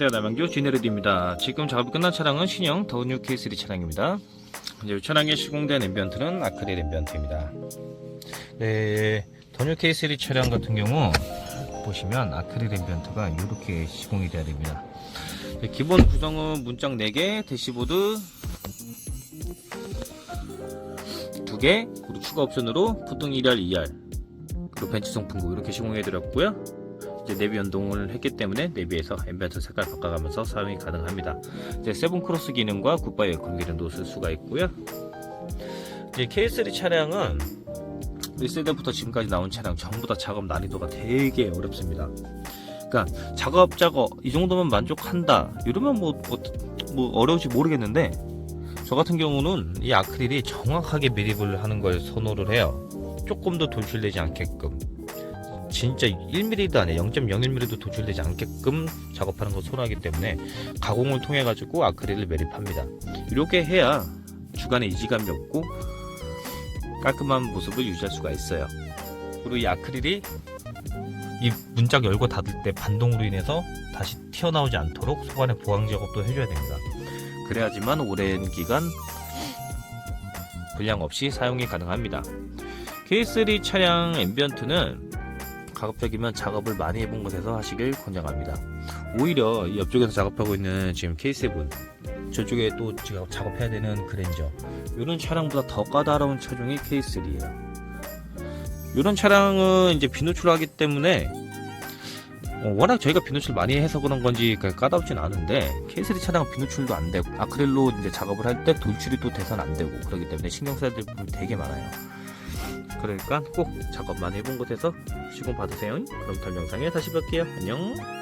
네, 남양주 지네르디입니다. 지금 작업이 끝난 차량은 신형 더뉴 K3 차량입니다. 이제 이 차량에 시공된 앰비언트는 아크릴 앰비언트입니다. 네, 더뉴 K3 차량 같은 경우 보시면 아크릴 앰비언트가 이렇게 시공이 되어야 됩니다. 네, 기본 구성은 문짝 4개, 대시보드 2개, 그리고 추가 옵션으로 푸등 1열, 2열, 그리고 벤츠 송풍구 이렇게 시공해 드렸고요. 이제 내비 연동을 했기 때문에 내비에서 앰비언트 색깔 바꿔가면서 사용이 가능합니다. 이제 세븐 크로스 기능과 굿바이 에어컨 기능도 쓸 수가 있고요. 이제 K3 차량은 1세대부터 지금까지 나온 차량 전부 다 작업 난이도가 되게 어렵습니다. 그러니까 작업 작업 이 정도면 만족한다 이러면 뭐, 뭐, 뭐 어려울지 모르겠는데 저 같은 경우는 이 아크릴이 정확하게 매립을 하는 걸 선호를 해요. 조금 더 돌출되지 않게끔 진짜 1mm도 아니야 0.01mm도 도출되지 않게끔 작업하는 걸 선호하기 때문에 가공을 통해 가지고 아크릴을 매립합니다. 이렇게 해야 주간에 이지감이 없고 깔끔한 모습을 유지할 수가 있어요. 그리고 이 아크릴이 이 문짝 열고 닫을 때 반동으로 인해서 다시 튀어나오지 않도록 소관의 보강 작업도 해줘야 됩니다. 그래야지만 오랜 기간 불량 없이 사용이 가능합니다. K3 차량 앰비언트는 가급적이면 작업을 많이 해본 곳에서 하시길 권장합니다. 오히려 이 옆쪽에서 작업하고 있는 지금 K7 저쪽에 또 지금 작업해야 되는 그랜저 이런 차량보다 더 까다로운 차종이 K3예요. 이런 차량은 이제 비누출하기 때문에 어, 워낙 저희가 비누출 많이 해서 그런 건지 그렇게 까다롭진 않은데 K3 차량은 비누출도 안 되고 아크릴로 이제 작업을 할 때 돌출이 또 돼서는 안 되고 그렇기 때문에 신경 써야 될 부분이 되게 많아요. 그러니까 꼭 작업 많이 해본 곳에서 시공 받으세요. 그럼 다음 영상에 다시 뵐게요. 안녕.